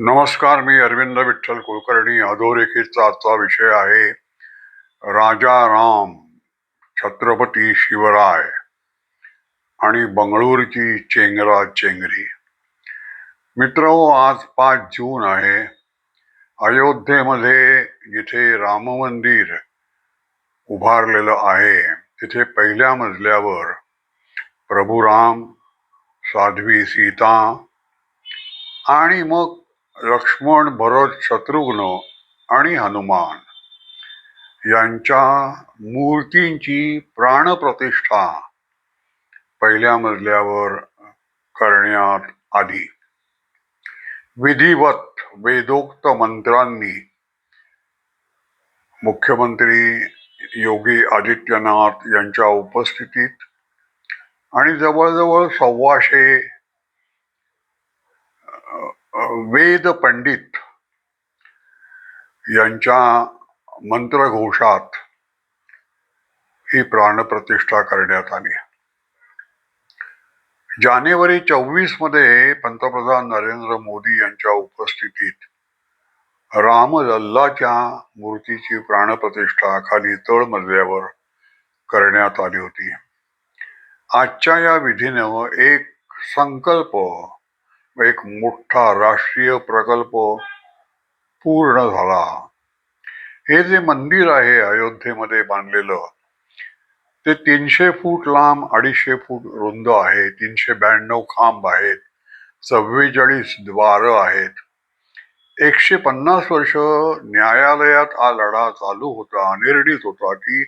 नमस्कार मी अरविंद विठ्ठल कुलकर्णी. अधोरेखितचा आजचा विषय आहे राजा राम छत्रपती शिवराय आणि बंगळूरची चेंगरा चेंगरी. मित्र आज पाच जून आहे. अयोध्येमध्ये जिथे राम मंदिर उभारलेलं आहे तिथे पहिल्या मजल्यावर प्रभू राम साध्वी सीता आणि मग लक्ष्मण भरत शत्रुघ्न आणि हनुमान यांच्या मूर्तींची प्राणप्रतिष्ठा पहिल्या मजल्यावर करण्यात आली. विधिवत वेदोक्त मंत्रांनी मुख्यमंत्री योगी आदित्यनाथ यांच्या उपस्थितीत आणि जवळजवळ सव्वाशे वेद पंडित यांच्या मंत्रघोषात ही प्राणप्रतिष्ठा करण्यात आली. जानेवारी चोवीसमध्ये पंतप्रधान नरेंद्र मोदी यांच्या उपस्थितीत रामलल्लाच्या मूर्तीची प्राणप्रतिष्ठा खाली तळमजल्यावर करण्यात आली होती. आजच्या या विधीनं एक संकल्प एक मोठा राष्ट्रीय प्रकल्प पूर्ण झाला. हे जे मंदिर आहे अयोध्येमध्ये बांधलेलं ते तीनशे फूट लांब अडीचशे फूट रुंद आहे तीनशे ब्याण्णव खांब आहेत चव्वेचाळीस द्वारं आहेत. एकशे पन्नास वर्ष न्यायालयात हा लढा चालू होता निर्णित होता की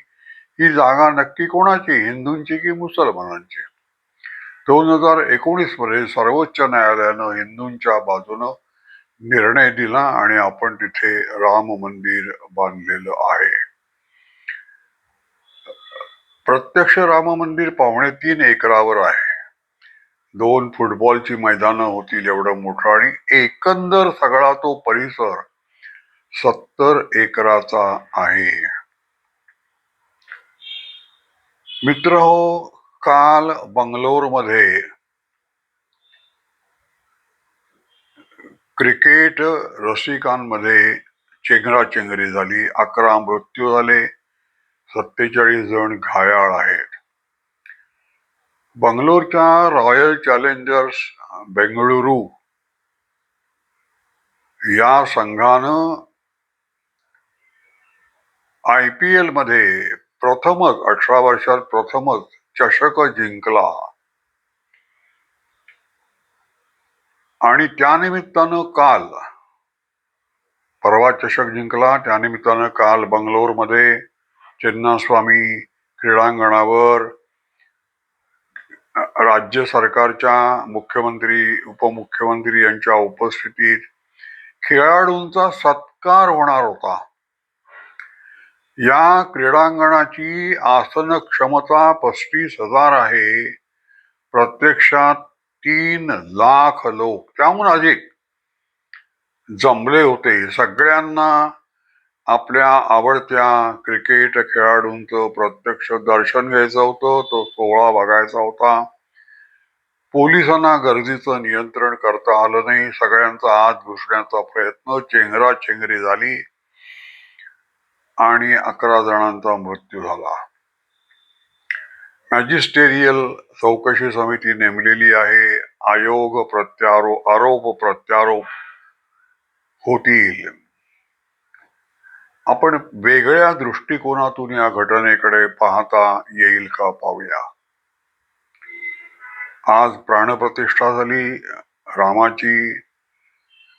ही जागा नक्की कोणाची हिंदूंची की मुसलमानांची? दोन हजार एकोणीसमध्ये सर्वोच्च न्यायालयानं हिंदूंच्या बाजूनं निर्णय दिला आणि आपण तिथे राम मंदिर बांधलेलं आहे. प्रत्यक्ष राम मंदिर पावणे तीन एकरावर आहे. दोन फुटबॉलची मैदानं होतील एवढं मोठं आणि एकंदर सगळा तो परिसर सत्तर एकराचा आहे. मित्र हो काल बंगलोरमध्ये क्रिकेट रसिकांमध्ये चेंगराचेंगरी झाली अकरा मृत्यू झाले सत्तेचाळीस जण घायाळ आहेत. बंगलोरच्या रॉयल चॅलेंजर्स बेंगळुरू या संघानं आय पी एलमध्ये प्रथमच अठरा वर्षात प्रथमच चषक जिंकला. आणि त्यानिमित्तानं काल परवा चषक जिंकला त्यानिमित्तानं काल बंगलोरमध्ये चिन्नास्वामी क्रीडांगणावर राज्य सरकारच्या मुख्यमंत्री उपमुख्यमंत्री यांच्या उपस्थितीत खेळाडूंचा सत्कार होणार होता. या क्रीडांगणाची आसन क्षमता पस्तीस हजार आहे. प्रत्यक्षात तीन लाख लोक. त्याहून अधिक जमले होते. सगळ्यांना आपल्या आवडत्या क्रिकेट खेळाडूंचं प्रत्यक्ष दर्शन घ्यायचं होतं. तो सोहळा बघायचा होता. पोलिसांना गर्दीचं नियंत्रण करता आलं नाही. सगळ्यांचा आत घुसण्याचा प्रयत्न. चेंगराचेंगरी झाली. आणि अकरा जणांचा मृत्यू झाला. मॅजिस्टेरियल चौकशी समिती नेमलेली आहे. आयोग प्रत्यारो आरोप प्रत्यारोप होतील. आपण वेगळ्या दृष्टिकोनातून या घटनेकडे पाहता येईल का पाहूया. आज प्राणप्रतिष्ठा झाली. रामाची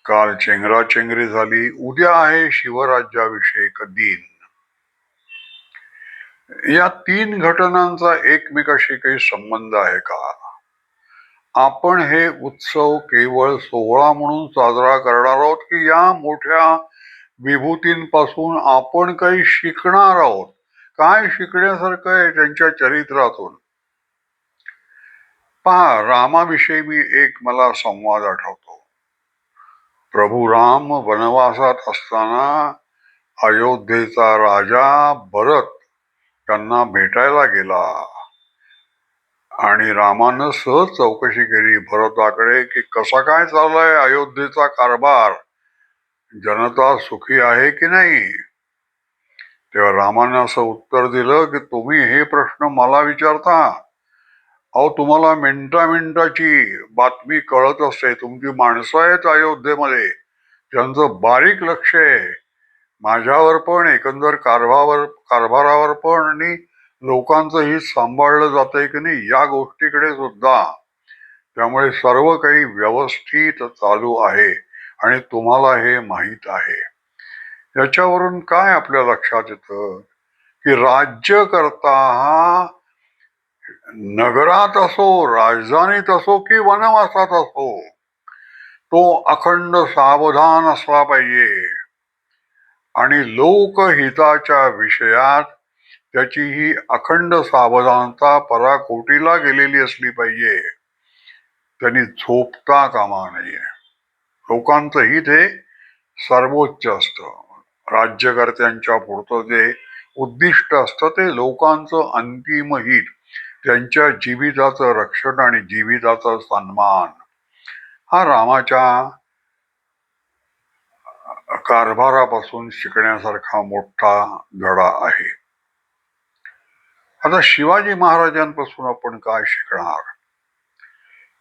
काल चेंगराचेंगरी झाली. उद्या आहे शिवराज्याभिषेक दिन. या तीन घटनांचा एकमेकाशी काही संबंध आहे का? आपण हे उत्सव केवळ सोहळा म्हणून साजरा करणार आहोत की या मोठ्या विभूतींपासून आपण काही शिकणार आहोत? काय शिकण्यासारखं आहे त्यांच्या चरित्रातून? पहा रामाविषयी मी एक मला संवाद आठवतो. प्रभू राम वनवासात असताना अयोध्येचा राजा भरत त्यांना भेटायला गेला. आणि रामानं सहज चौकशी केली भरताकडे की कसा काय चाललाय अयोध्येचा कारभार? जनता सुखी आहे की नाही? तेव्हा रामानं असं उत्तर दिलं की तुम्ही हे प्रश्न मला विचारता. अहो तुम्हाला मिनटा मिनटाची बातमी कळत असते. तुमची माणसं आहेत अयोध्येमध्ये. त्यांचं बारीक लक्ष आहे. माझ्यावर पण एकंदर कारभावर कारभारावर समर्पण आणि लोकांचं हित सांभाळलं जातंय की नाही या गोष्टीकडे सुद्धा. त्यामुळे सर्व काही व्यवस्थित चालू आहे आणि तुम्हाला हे माहीत आहे. याच्यावरून काय आपल्या लक्षात येतं? की राज्यकर्ता हा नगरात असो राजधानीत असो की वनवासात असो तो अखंड सावधान असला पाहिजे. आणि लोकहिताच्या विषयात त्याची ही अखंड सावधानता पराकोटीला गेलेली असली पाहिजे. त्यांनी झोपता कामा नये. लोकांचं हित हे सर्वोच्च असतं. राज्यकर्त्यांच्या पुढचं जे उद्दिष्ट असतं ते लोकांचं अंतिम हित त्यांच्या जीविताचं रक्षण आणि जीविताचा सन्मान. हा रामाच्या कारभारापासून शिकण्यासारखा मोठा धडा आहे. आता शिवाजी महाराजांपासून आपण काय शिकणार?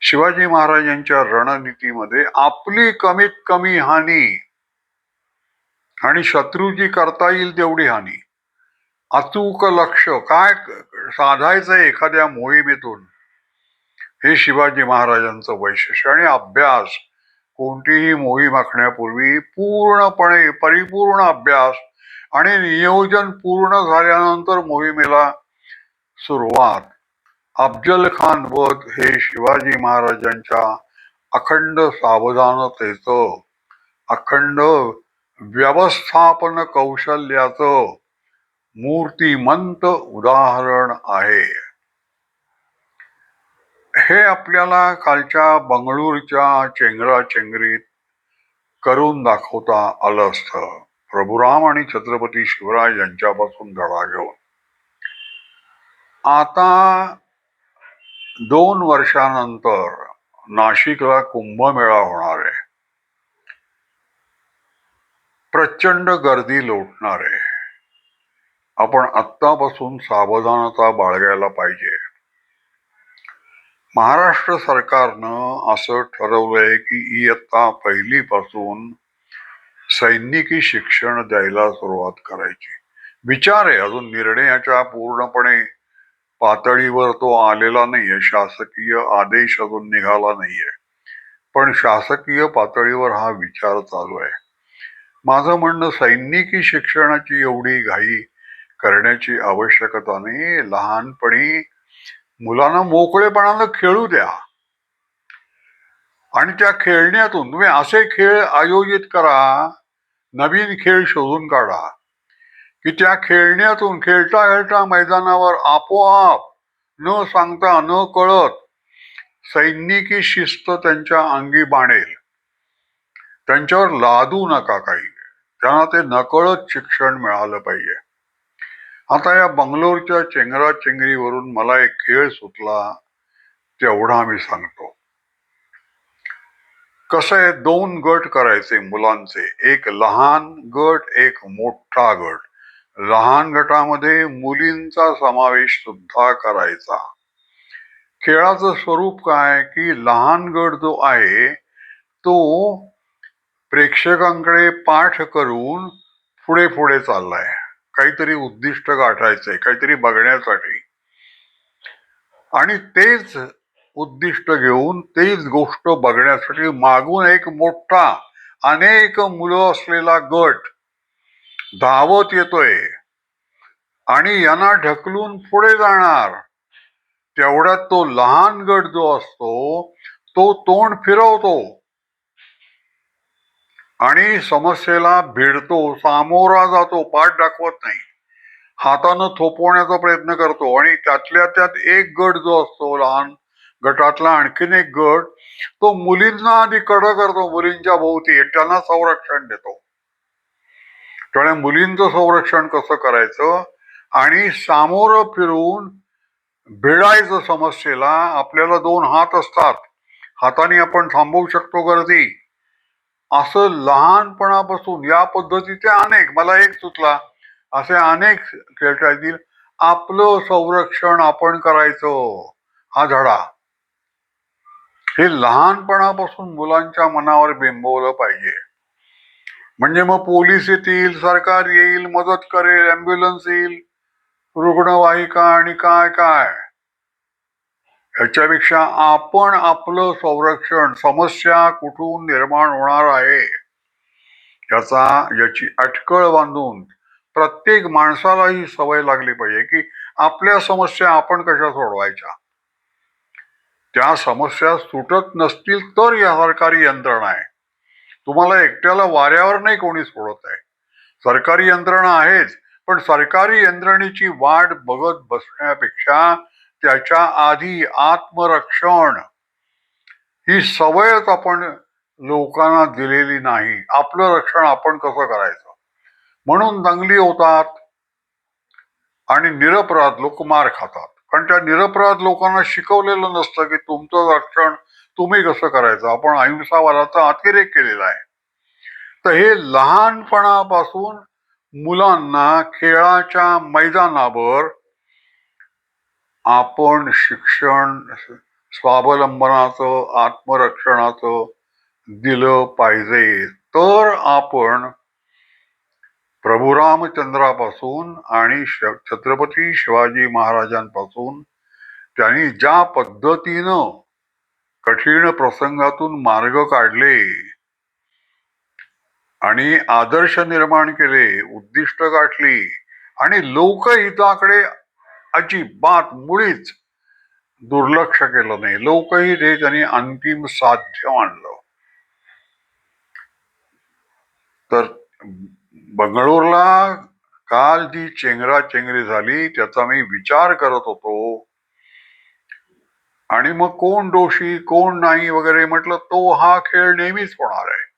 शिवाजी महाराजांच्या रणनीतीमध्ये आपली कमीत कमी हानी आणि शत्रूची करता येईल तेवढी हानी. अचूक लक्ष काय साधायचंय एखाद्या मोहिमेतून? हे शिवाजी महाराजांचं वैशिष्ट्य आणि अभ्यास. कोणतीही मोहीम आखण्यापूर्वी पूर्णपणे परिपूर्ण अभ्यास आणि नियोजन पूर्ण झाल्यानंतर मोहिमेला सुरुवात. अफजल खान वध हे शिवाजी महाराजांच्या अखंड सावधानतेचं अखंड व्यवस्थापन कौशल्याचं मूर्तिमंत उदाहरण आहे. हे आपल्याला कालच्या बंगळूरच्या चेंगराचेंगरीत करून दाखवता आलं असतं. प्रभुराम आणि छत्रपती शिवराज यांच्यापासून धडा घेऊन. आता दोन वर्षानंतर नाशिकला कुंभमेळा होणार आहे. प्रचंड गर्दी लोटणार आहे. आपण आत्तापासून सावधानता बाळगायला पाहिजे. महाराष्ट्र सरकारनं असं ठरवलंय की इयत्ता पहिलीपासून सैनिकी शिक्षण द्यायला सुरुवात करायची. विचार आहे अजून निर्णयाच्या पूर्णपणे. पातळीवर तो आलेला नाहीये. शासकीय आदेश अजून निघाला नाहीये. पण शासकीय पातळीवर हा विचार चालू आहे. माझं म्हणणं सैनिकी शिक्षणाची एवढी घाई करण्याची आवश्यकता नाही. लहानपणी मुलांना मोकळेपणानं खेळू द्या. आणि त्या खेळण्यातून तुम्ही असे खेळ आयोजित करा नवीन खेळ शोधून काढा. की त्या खेळण्यातून खेळता खेळता मैदानावर आपोआप न सांगता न कळत सैनिकी शिस्त त्यांच्या अंगी बाणेल. त्यांच्यावर लादू नका काही. त्यांना ते नकळत शिक्षण मिळालं पाहिजे. आता या बंगलोरच्या चेंगरा चेंगरीवरून मला एक खेळ सुचला तेवढा मी सांगतो. कसं आहे दोन गट करायचे मुलांचे. एक लहान गट एक मोठा गट. लहान गटामध्ये मुलींचा समावेश सुद्धा करायचा. खेळाचं स्वरूप काय? की लहान गट जो आहे तो प्रेक्षकांकडे पाठ करून पुढे पुढे चाललाय. काहीतरी उद्दिष्ट गाठायचंय काहीतरी बघण्यासाठी. आणि तेच उद्दिष्ट घेऊन तेच गोष्ट बघण्यासाठी मागून एक मोठा अनेक मुलं असलेला गट धावत येतोय. आणि यांना ढकलून पुढे जाणार. तेवढ्यात तो लहान गट जो असतो तो तोंड फिरवतो. आणि समस्येला भिडतो सामोरा जातो पाठ दाखवत नाही. हातानं थोपवण्याचा प्रयत्न करतो. आणि त्यातल्या त्यात एक गट जो असतो लहान गटातला आणखीन एक गट तो मुलींना आधी कडं करतो मुलींच्या भोवती. त्यांना संरक्षण देतो. त्यामुळे मुलींचं संरक्षण कसं करायचं आणि सामोरं फिरून भिडायचं समस्येला आपल्याला दोन हात असतात. हाताने आपण थांबवू शकतो गर्दी. असं लहानपणापासून या पद्धतीचे अनेक मला एक सुचला. असे अनेक खेळता येतील. आपलं संरक्षण आपण करायचं. हा धडा. हे लहानपणापासून मुलांच्या मनावर बिंबवलं पाहिजे. म्हणजे मग पोलीस येतील सरकार येईल मदत करेल अँब्युलन्स येईल रुग्णवाहिका आणि काय काय? याच्यापेक्षा आपण आपलं संरक्षण समस्या कुठून निर्माण होणार आहे? याचा याची अटकळ बांधून प्रत्येक माणसाला ही सवय लागली पाहिजे की आपल्या समस्या आपण कशा सोडवायच्या? त्या समस्या सुटत नसतील तर या सरकारी यंत्रणा आहे. तुम्हाला एकट्याला वाऱ्यावर नाही कोणी सोडत आहे. सरकारी यंत्रणा आहेच पण सरकारी यंत्रणेची वाट बघत बसण्यापेक्षा त्याच्या आधी आत्मरक्षण ही सवयच आपण लोकांना दिलेली नाही. आपलं रक्षण आपण कसं करायचं? म्हणून दंगली होतात आणि निरपराध लोक मार खातात. कारण त्या निरपराध लोकांना शिकवलेलं नसतं की तुमचं रक्षण तुम्ही कसं करायचं? आपण अहिंसावादाचा अतिरेक केलेला आहे. तर हे लहानपणापासून मुलांना खेळाच्या मैदानावर आपण शिक्षण स्वावलंबनाचं आत्मरक्षणाचं दिलं पाहिजे. तर आपण प्रभू रामचंद्रापासून आणि छत्रपती शिवाजी महाराजांपासून त्यांनी ज्या पद्धतीनं कठीण प्रसंगातून मार्ग काढले. आणि आदर्श निर्माण केले उद्दिष्ट गाठली. आणि लोकहिताकडे अजिबात मुळीच दुर्लक्ष केलं नाही. लोकहित हे त्यांनी अंतिम साध्य मानलं. तर बंगळूरला काल जी चेंगरा चेंगरी झाली त्याचा मी विचार करत होतो. आणि मग कोण दोषी कोण नाही वगैरे म्हटलं तो हा खेळ नेहमीच होणार आहे.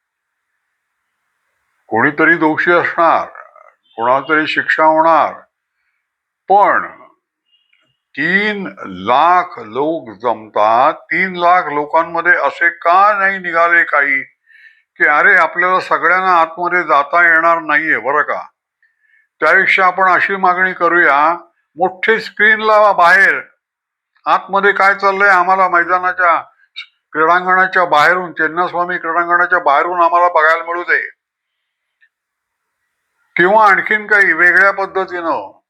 कोणीतरी दोषी असणार कोणातरी शिक्षा होणार. पण तीन लाख लोक जमतात तीन लाख लोकांमध्ये असे का नाही निघाले काही? की अरे आपल्याला सगळ्यांना आतमध्ये जाता येणार नाहीये बरं का? त्यापेक्षा आपण अशी मागणी करूया मोठी स्क्रीन लावा बाहेर आतमध्ये काय चाललंय आम्हाला मैदानाच्या क्रीडांगणाच्या बाहेरून चेन्नस्वामी क्रीडांगणाच्या बाहेरून आम्हाला बघायला मिळू दे. किंवा आणखीन काही वेगळ्या पद्धतीनं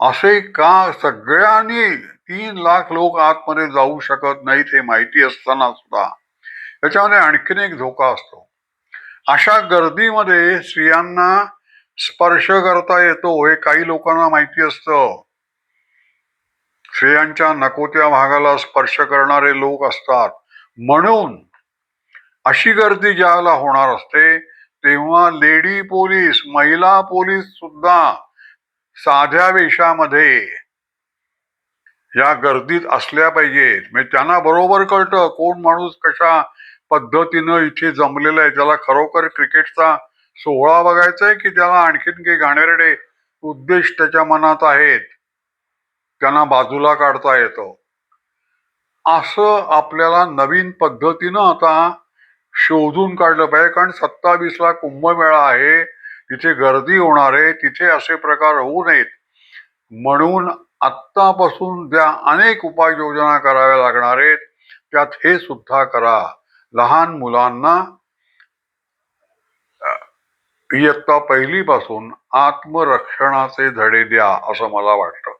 असे का सगळ्यांनी तीन लाख लोक आतमध्ये जाऊ शकत नाहीत हे माहिती असताना सुद्धा. याच्यामध्ये आणखीन एक धोका असतो. अशा गर्दीमध्ये स्त्रियांना स्पर्श करता येतो हे काही लोकांना माहिती असतं. स्त्रियांच्या नकोत्या भागाला स्पर्श करणारे लोक असतात. म्हणून अशी गर्दी ज्याला होणार असते तेव्हा लेडी पोलीस महिला पोलीस सुद्धा साध्या वेशामध्ये या गर्दीत असल्या पाहिजेत. म्हणजे त्यांना बरोबर कळतं कोण माणूस कशा पद्धतीनं इथे जमलेला आहे. त्याला खरोखर क्रिकेटचा सोहळा बघायचा आहे की त्याला आणखीन काही घाणेरडे उद्देश त्याच्या मनात आहेत? त्यांना बाजूला काढता येतं. असं आपल्याला नवीन पद्धतीनं आता शोधून काढलं पाहिजे. कारण सत्तावीसला कुंभमेळा आहे. तिथे गर्दी होणार आहे. तिथे असे प्रकार होऊ नयेत. म्हणून आत्तापासून ज्या अनेक उपाययोजना कराव्या लागणार आहेत. त्यात हे सुद्धा करा. लहान मुलांना इयत्ता पहिलीपासून आत्मरक्षणाचे धडे द्या असं मला वाटतं.